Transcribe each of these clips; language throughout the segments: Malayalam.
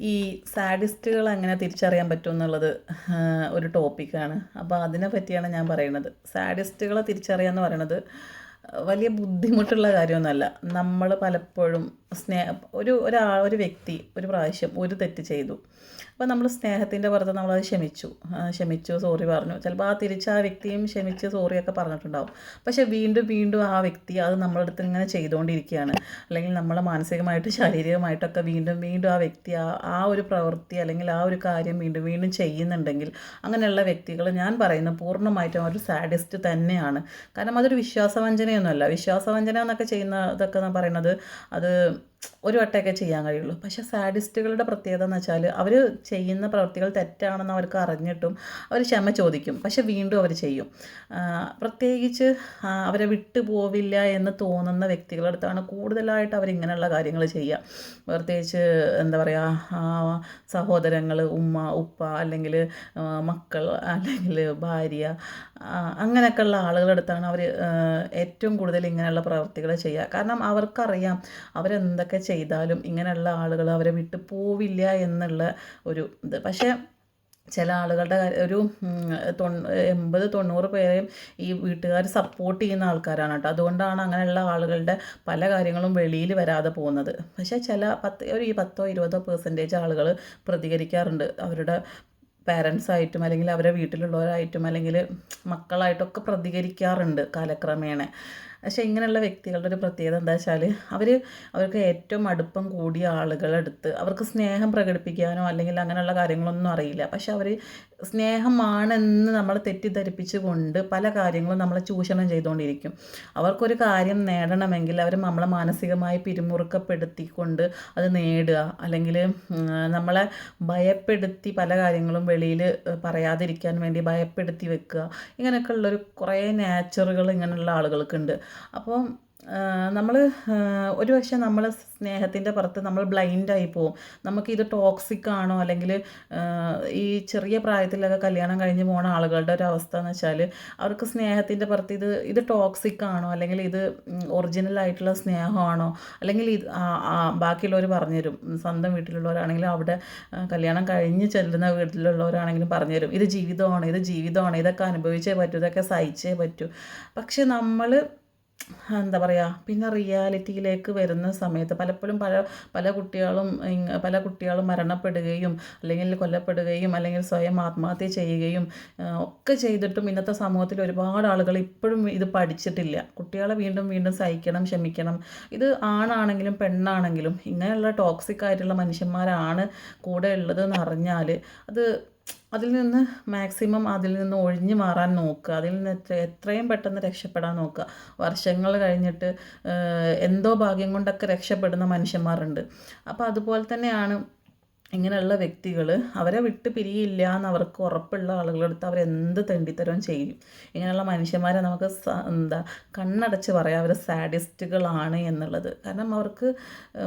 ഈ സാഡിസ്റ്റുകൾ അങ്ങനെ തിരിച്ചറിയാൻ പറ്റും എന്നുള്ളത് ഒരു ടോപ്പിക്കാണ് അപ്പോൾ അതിനെ പറ്റിയാണ് ഞാൻ പറയുന്നത്. സാഡിസ്റ്റുകളെ തിരിച്ചറിയാന്ന് പറയണത് വലിയ ബുദ്ധിമുട്ടുള്ള കാര്യമൊന്നുമല്ല. നമ്മൾ പലപ്പോഴും സ്നേഹ ഒരു ഒരാൾ ഒരു വ്യക്തി ഒരു പ്രാവശ്യം ഒരു തെറ്റ് ചെയ്തു. അപ്പോൾ നമ്മൾ സ്നേഹത്തിന്റെ പുറത്ത് നമ്മളത് ക്ഷമിച്ചു. ക്ഷമിച്ചു സോറി പറഞ്ഞു. ചിലപ്പോൾ ആ തിരിച്ച് ആ വ്യക്തിയും ക്ഷമിച്ച് സോറിയൊക്കെ പറഞ്ഞിട്ടുണ്ടാവും. പക്ഷേ വീണ്ടും വീണ്ടും ആ വ്യക്തി അത് നമ്മളടുത്ത് ഇങ്ങനെ ചെയ്തുകൊണ്ടിരിക്കുകയാണ്. അല്ലെങ്കിൽ നമ്മളെ മാനസികമായിട്ട് ശാരീരികമായിട്ടൊക്കെ വീണ്ടും വീണ്ടും ആ വ്യക്തി ആ ആ ഒരു പ്രവൃത്തി അല്ലെങ്കിൽ ആ ഒരു കാര്യം വീണ്ടും വീണ്ടും ചെയ്യുന്നുണ്ടെങ്കിൽ അങ്ങനെയുള്ള വ്യക്തികൾ ഞാൻ പറയുന്നത് പൂർണമായിട്ടും ഒരു സാഡിസ്റ്റ് തന്നെയാണ്. കാരണം അതൊരു വിശ്വാസവഞ്ചനയൊന്നുമല്ല വിശ്വാസവഞ്ചന എന്നൊക്കെ ചെയ്യുന്ന ഇതൊക്കെ പറയുന്നത് അത് ഒരു വട്ടമൊക്കെ ചെയ്യാൻ കഴിയുള്ളൂ. പക്ഷെ സാഡിസ്റ്റുകളുടെ പ്രത്യേകത എന്ന് വെച്ചാൽ അവർ ചെയ്യുന്ന പ്രവൃത്തികൾ തെറ്റാണെന്ന് അവർക്ക് അറിഞ്ഞിട്ടും അവർ ക്ഷമ ചോദിക്കും. പക്ഷെ വീണ്ടും അവർ ചെയ്യും. പ്രത്യേകിച്ച് അവരെ വിട്ടുപോവില്ല എന്ന് തോന്നുന്ന വ്യക്തികളുടെ അടുത്താണ് കൂടുതലായിട്ട് അവർ ഇങ്ങനെയുള്ള കാര്യങ്ങൾ ചെയ്യുക. പ്രത്യേകിച്ച് എന്താ പറയുക സഹോദരങ്ങൾ ഉമ്മ ഉപ്പ അല്ലെങ്കിൽ മക്കൾ അല്ലെങ്കിൽ ഭാര്യ അങ്ങനെയൊക്കെയുള്ള ആളുകളുടെ അടുത്താണ് അവർ ഏറ്റവും കൂടുതൽ ഇങ്ങനെയുള്ള പ്രവൃത്തികൾ ചെയ്യുക. കാരണം അവർക്കറിയാം അവരെന്തൊക്കെ ചെയ്താലും ഇങ്ങനെയുള്ള ആളുകൾ അവരെ വിട്ട് പോവില്ല എന്നുള്ള ഒരു ഇത്. പക്ഷേ ചില ആളുകളുടെ ഒരു തൊ എൺപത് തൊണ്ണൂറ് പേരെയും ഈ വീട്ടുകാർ സപ്പോർട്ട് ചെയ്യുന്ന ആൾക്കാരാണ് കേട്ടോ. അതുകൊണ്ടാണ് അങ്ങനെയുള്ള ആളുകളുടെ പല കാര്യങ്ങളും വെളിയിൽ വരാതെ പോകുന്നത്. പക്ഷേ ചില പത്ത് ഒരു ഈ പത്തോ ഇരുപതോ പെർസെന്റേജ് ആളുകൾ പ്രതികരിക്കാറുണ്ട്. അവരുടെ പാരൻസ് ആയിട്ടും അല്ലെങ്കിൽ അവരെ വീട്ടിലുള്ളവരായിട്ടും അല്ലെങ്കിൽ മക്കളായിട്ടൊക്കെ പ്രതികരിക്കാറുണ്ട് കാലക്രമേണ. പക്ഷേ ഇങ്ങനെയുള്ള വ്യക്തികളുടെ ഒരു പ്രത്യേകത എന്താ വെച്ചാൽ അവർ അവർക്ക് ഏറ്റവും അടുപ്പം കൂടിയ ആളുകളെടുത്ത് അവർക്ക് സ്നേഹം പ്രകടിപ്പിക്കാനോ അല്ലെങ്കിൽ അങ്ങനെയുള്ള കാര്യങ്ങളൊന്നും അറിയില്ല. പക്ഷെ അവർ സ്നേഹമാണെന്ന് നമ്മൾ തെറ്റിദ്ധരിപ്പിച്ചുകൊണ്ട് പല കാര്യങ്ങളും നമ്മളെ ചൂഷണം ചെയ്തുകൊണ്ടിരിക്കും. അവർക്കൊരു കാര്യം നേടണമെങ്കിൽ അവർ നമ്മളെ മാനസികമായി പിരിമുറുക്കപ്പെടുത്തിക്കൊണ്ട് അത് നേടുക. അല്ലെങ്കിൽ നമ്മളെ ഭയപ്പെടുത്തി പല കാര്യങ്ങളും വെളിയിൽ പറയാതിരിക്കാൻ വേണ്ടി ഭയപ്പെടുത്തി വെക്കുക. ഇങ്ങനെയൊക്കെ ഉള്ളൊരു കുറേ നേച്ചറുകൾ ഇങ്ങനെയുള്ള ആളുകൾക്കുണ്ട്. അപ്പോൾ നമ്മൾ ഒരു പക്ഷേ നമ്മൾ സ്നേഹത്തിന്റെ പുറത്ത് നമ്മൾ ബ്ലൈൻഡായി പോവും. നമുക്കിത് ടോക്സിക് ആണോ? അല്ലെങ്കിൽ ഈ ചെറിയ പ്രായത്തിലൊക്കെ കല്യാണം കഴിഞ്ഞ് പോണ ആളുകളുടെ ഒരു അവസ്ഥ എന്ന് വെച്ചാൽ അവർക്ക് സ്നേഹത്തിന്റെ പുറത്ത് ഇത് ഇത് ടോക്സിക് ആണോ? അല്ലെങ്കിൽ ഇത് ഒറിജിനൽ ആയിട്ടുള്ള സ്നേഹമാണോ? അല്ലെങ്കിൽ ഇത് ബാക്കിയുള്ളവർ പറഞ്ഞുതരും സ്വന്തം വീട്ടിലുള്ളവരാണെങ്കിലും അവിടെ കല്യാണം കഴിഞ്ഞ് ചെല്ലുന്ന വീട്ടിലുള്ളവരാണെങ്കിലും പറഞ്ഞുതരും ഇത് ജീവിതമാണ് ഇത് ജീവിതമാണ്. ഇതൊക്കെ അനുഭവിച്ചേ പറ്റൂ ഇതൊക്കെ സഹിച്ചേ പറ്റൂ. പക്ഷെ നമ്മൾ എന്താ പറയുക പിന്നെ റിയാലിറ്റിയിലേക്ക് വരുന്ന സമയത്ത് പലപ്പോഴും പല പല കുട്ടികളും പല കുട്ടികളും മരണപ്പെടുകയും അല്ലെങ്കിൽ കൊല്ലപ്പെടുകയും അല്ലെങ്കിൽ സ്വയം ആത്മഹത്യ ചെയ്യുകയും ഒക്കെ ചെയ്തിട്ടും ഇന്നത്തെ സമൂഹത്തിൽ ഒരുപാട് ആളുകൾ ഇപ്പോഴും ഇത് പഠിച്ചിട്ടില്ല. കുട്ടികളെ വീണ്ടും വീണ്ടും സഹിക്കണം ക്ഷമിക്കണം. ഇത് ആണാണെങ്കിലും പെണ്ണാണെങ്കിലും ഇങ്ങനെയുള്ള ടോക്സിക് ആയിട്ടുള്ള മനുഷ്യന്മാരാണ് കൂടെ ഉള്ളതെന്ന് അറിഞ്ഞാൽ അത് അതിൽ നിന്ന് മാക്സിമം അതിൽ നിന്ന് ഒഴിഞ്ഞു മാറാൻ നോക്കുക. അതിൽ നിന്ന് എത്ര എത്രയും പെട്ടെന്ന് രക്ഷപ്പെടാൻ നോക്കുക. വർഷങ്ങൾ കഴിഞ്ഞിട്ട് എന്തോ ഭാഗ്യം കൊണ്ടൊക്കെ രക്ഷപ്പെടുന്ന മനുഷ്യന്മാരുണ്ട്. അപ്പോൾ അതുപോലെ തന്നെയാണ് ഇങ്ങനെയുള്ള വ്യക്തികൾ അവരെ വിട്ട് പിരിയില്ല എന്ന് അവർക്ക് ഉറപ്പുള്ള ആളുകളെടുത്ത് അവരെന്ത് തെണ്ടിത്തരവും ചെയ്യും? ഇങ്ങനെയുള്ള മനുഷ്യന്മാരെ നമുക്ക് എന്താ കണ്ണടച്ച് പറയാം അവർ സാഡിസ്റ്റുകളാണ് എന്നുള്ളത്. കാരണം അവർക്ക്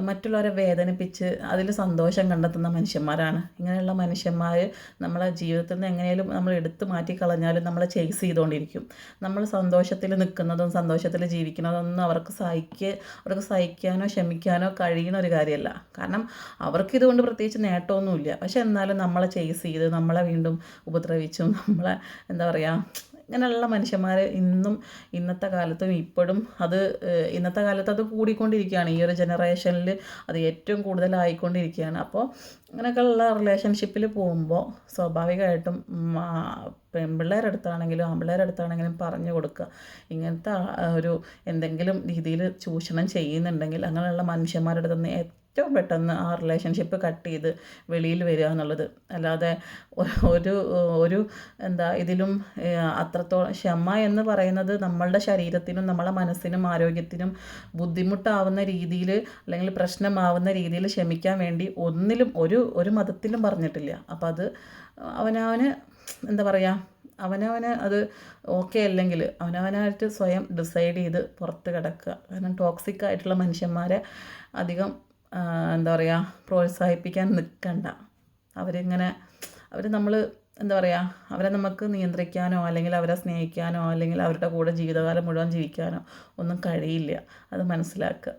മറ്റുള്ളവരെ വേദനിപ്പിച്ച് അതിൽ സന്തോഷം കണ്ടെത്തുന്ന മനുഷ്യന്മാരാണ്. ഇങ്ങനെയുള്ള മനുഷ്യന്മാർ നമ്മളെ ജീവിതത്തിൽ നിന്ന് എങ്ങനെയും നമ്മൾ എടുത്തു മാറ്റി കളഞ്ഞാലും നമ്മളെ ചേസ് ചെയ്തുകൊണ്ടിരിക്കും നമ്മൾ സന്തോഷത്തിൽ നിൽക്കുന്നതും സന്തോഷത്തിൽ ജീവിക്കുന്നതൊന്നും അവർക്ക് സഹിക്കുക അവർക്ക് സഹിക്കാനോ ക്ഷമിക്കാനോ കഴിയുന്ന ഒരു കാര്യമല്ല കാരണം അവർക്കിതുകൊണ്ട് പ്രത്യേകിച്ച് നേട്ടമൊന്നുമില്ല. പക്ഷെ എന്നാലും നമ്മളെ ചേസ് ചെയ്ത് നമ്മളെ വീണ്ടും ഉപദ്രവിച്ചും നമ്മളെ എന്താ പറയുക ഇങ്ങനെയുള്ള മനുഷ്യന്മാർ ഇന്നും ഇന്നത്തെ കാലത്തും ഇപ്പോഴും അത് ഇന്നത്തെ കാലത്ത് അത് കൂടിക്കൊണ്ടിരിക്കുകയാണ്. ഈ ഒരു ജനറേഷനിൽ അത് ഏറ്റവും കൂടുതലായിക്കൊണ്ടിരിക്കുകയാണ്. അപ്പോൾ ഇങ്ങനെയൊക്കെയുള്ള റിലേഷൻഷിപ്പിൽ പോകുമ്പോൾ സ്വാഭാവികമായിട്ടും പെൺപിള്ളേരുടെ അടുത്താണെങ്കിലും ആൺപിള്ളേരുടെ അടുത്താണെങ്കിലും പറഞ്ഞു കൊടുക്കുക. ഇങ്ങനത്തെ ഒരു എന്തെങ്കിലും രീതിയിൽ ചൂഷണം ചെയ്യുന്നുണ്ടെങ്കിൽ അങ്ങനെയുള്ള മനുഷ്യന്മാരുടെ അടുത്ത് ഏറ്റവും പെട്ടെന്ന് ആ റിലേഷൻഷിപ്പ് കട്ട് ചെയ്ത് വെളിയിൽ വരിക എന്നുള്ളത്. അല്ലാതെ ഒരു ഒരു എന്താ ഇതിലും അത്രത്തോളം ക്ഷമ എന്ന് പറയുന്നത് നമ്മളുടെ ശരീരത്തിനും നമ്മളെ മനസ്സിനും ആരോഗ്യത്തിനും ബുദ്ധിമുട്ടാവുന്ന രീതിയിൽ അല്ലെങ്കിൽ പ്രശ്നമാവുന്ന രീതിയിൽ ക്ഷമിക്കാൻ വേണ്ടി ഒന്നിലും ഒരു ഒരു മതത്തിലും പറഞ്ഞിട്ടില്ല. അപ്പോൾ അത് അവനവന് എന്താ പറയുക അവനവന് അത് ഓക്കെ അല്ലെങ്കിൽ അവനവനായിട്ട് സ്വയം ഡിസൈഡ് ചെയ്ത് പുറത്ത് കിടക്കുക. കാരണം ടോക്സിക് ആയിട്ടുള്ള മനുഷ്യന്മാരെ അധികം എന്താ പറയുക പ്രോത്സാഹിപ്പിക്കാൻ നിൽക്കണ്ട. അവരിങ്ങനെ അവർ നമ്മൾ എന്താ പറയുക അവരെ നമുക്ക് നിയന്ത്രിക്കാനോ അല്ലെങ്കിൽ അവരെ സ്നേഹിക്കാനോ അല്ലെങ്കിൽ അവരുടെ കൂടെ ജീവിതകാലം മുഴുവൻ ജീവിക്കാനോ ഒന്നും കഴിയില്ല. അത് മനസ്സിലാക്കുക.